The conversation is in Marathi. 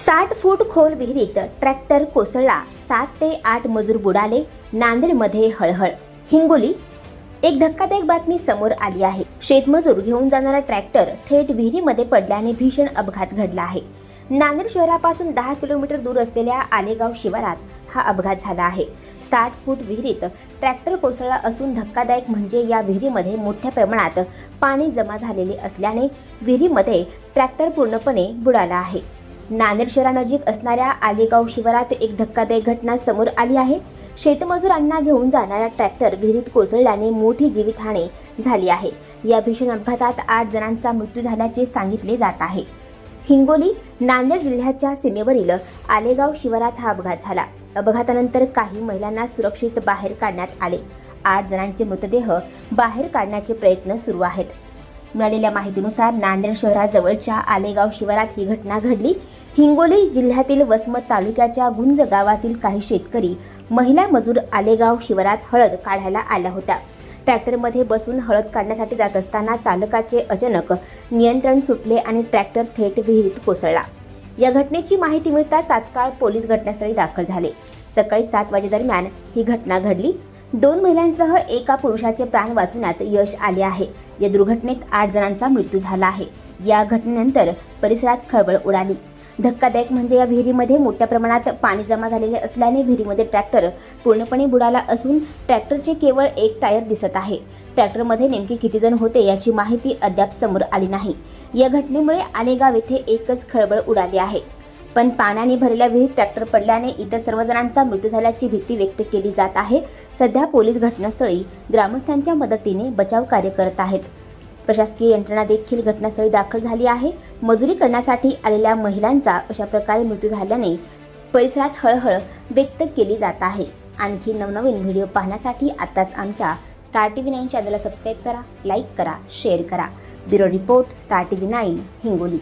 साठ फूट खोल विहिरीत ट्रॅक्टर कोसळला. सात ते आठ मजूर बुडाले. नांदेडमध्ये हळहळ. हिंगोली. एक धक्कादायक बातमी समोर आली आहे. शेतमजूर घेऊन जाणारा ट्रॅक्टर थेट विहिरीमध्ये पडल्याने भीषण अपघात घडला आहे. नांदेड शहरापासून दहा किलोमीटर दूर असलेल्या आलेगाव शिवारात हा अपघात झाला आहे. साठ फूट विहिरीत ट्रॅक्टर कोसळला असून धक्कादायक म्हणजे या विहिरीमध्ये मोठ्या प्रमाणात पाणी जमा झालेले असल्याने विहिरीमध्ये ट्रॅक्टर पूर्णपणे बुडाला आहे. नांदेड शहरानजीक असणाऱ्या आलेगाव शिवारात एक धक्कादायक घटना समोर आली आहे. शेतमजुरांना घेऊन जाणारा ट्रॅक्टर विहिरीत कोसळल्याने मोठी जीवितहानी झाली आहे. या भीषण अपघातात आठ जणांचा मृत्यू झाल्याचे सांगितले जात आहे. हिंगोली नांदेड जिल्ह्याच्या सीमेवरील आलेगाव शिवारात हा अपघात झाला. अपघातानंतर काही महिलांना सुरक्षित बाहेर काढण्यात आले. आठ जणांचे मृतदेह बाहेर काढण्याचे प्रयत्न सुरू आहेत. मिळालेल्या माहितीनुसार नांदेड शहराजवळच्या आलेगाव शिवारात ही घटना घडली. हिंगोली जिल्ह्यातील वसमत तालुक्याच्या गुंज गावातील काही शेतकरी महिला मजूर आलेगाव शिवारात हळद काढायला आल्या होत्या. ट्रॅक्टरमध्ये बसून हळद काढण्यासाठी जात असताना चालकाचे अचानक नियंत्रण सुटले आणि ट्रॅक्टर थेट विहिरीत कोसळला. या घटनेची माहिती मिळताच तात्काळ पोलीस घटनास्थळी दाखल झाले. सकाळी सात वाजेदरम्यान ही घटना घडली. दोन महिलांसह एका पुरुषाचे प्राण वाचवण्यात यश आले आहे. या दुर्घटनेत आठ जणांचा मृत्यू झाला आहे. या घटनेनंतर परिसरात खळबळ उडाली. धक्कादायक म्हणजे या विहिरीमध्ये मोठ्या प्रमाणात पाणी जमा झालेले असल्याने विहिरीमध्ये ट्रॅक्टर पूर्णपणे बुडाला असून ट्रॅक्टरचे केवळ एक टायर दिसत आहे. ट्रॅक्टरमध्ये नेमके किती जण होते याची माहिती अद्याप समोर आली नाही. या घटनेमुळे आलेगाव येथे एकच खळबळ उडाली आहे. पण पाण्याने भरलेल्या विहिरीत ट्रॅक्टर पडल्याने इतर सर्वजणांचा मृत्यू झाल्याची भीती व्यक्त केली जात आहे. सध्या पोलीस घटनास्थळी ग्रामस्थांच्या मदतीने बचाव कार्य करत आहेत. प्रशासकीय यंत्रणा देखील घटनास्थळी दाखल झाली आहे. मजुरी करण्यासाठी आलेल्या महिलांचा अशा प्रकारे मृत्यू झाल्याने परिसरात हळहळ व्यक्त केली जात आहे. आणखी नवनवीन व्हिडिओ पाहण्यासाठी आताच आमच्या स्टार टी व्ही नाईन चॅनलला सबस्क्राईब करा लाईक करा शेअर करा. Bureau report star T V nine Hingoli.